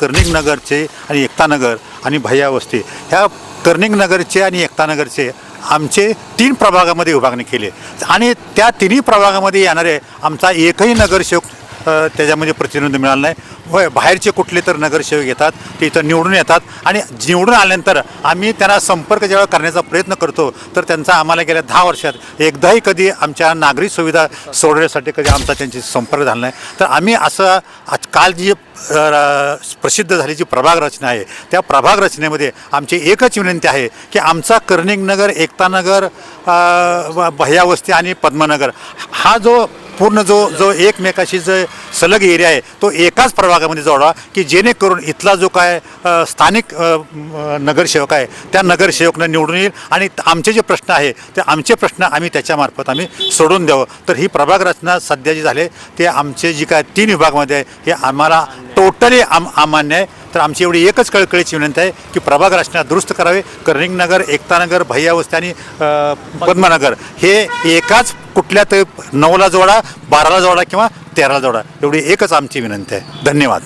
कर्णिक नगरचे आणि एकतानगर आणि भय्यावस्ती ह्या कर्णिक नगरचे आणि एकतानगरचे आमचे तीन प्रभागामध्ये विभागणी केली आणि त्या तिन्ही प्रभागामध्ये येणारे आमचा एकही नगरसेवक त्याच्यामध्ये प्रतिनिधी मिळाला नाही. होय बाहेरचे कुठले तर नगरसेवक येतात ते इथं निवडून येतात आणि निवडून आल्यानंतर आम्ही त्यांना संपर्क जेव्हा करण्याचा प्रयत्न करतो तर त्यांचा आम्हाला गेल्या दहा वर्षात एकदाही कधी आमच्या नागरी सुविधा सोडवण्यासाठी कधी आमचा त्यांची संपर्क झाला नाही. तर आम्ही असं आज काल जी प्रसिद्ध झालेली प्रभाग रचना आहे त्या प्रभाग रचनेमध्ये आमची एकच विनंती आहे की आमचा कर्णिक नगर एकतानगर अ, आणि पद्मनगर हा जो पूर्ण जो जो एकमेकाशी जो सलग एरिया आहे. तो एकाच प्रभागामध्ये जोडा की जेणेकरून इथला जो काय स्थानिक नगरसेवक आहे त्या नगरसेवकनं निवडून येईल आणि आमचे जे प्रश्न आहे ते आमचे प्रश्न आम्ही त्याच्यामार्फत आम्ही सोडून द्यावं. तर ही प्रभाग रचना सध्या जी झाले ते आमचे जी काय तीन विभागामध्ये आहे हे आम्हाला टोटली आम अमान्य आहे. तर आमची एवढी एकच कळकळीची विनंती आहे की प्रभाग रचना दुरुस्त करावे. कर्णिक एकतानगर भैयावस्ती आणि पद्मनगर हे एकाच कुठल्या तर नऊला जोडा बाराला जोडा किंवा तेराला जोडा. एवढी एकच आमची विनंती आहे. धन्यवाद.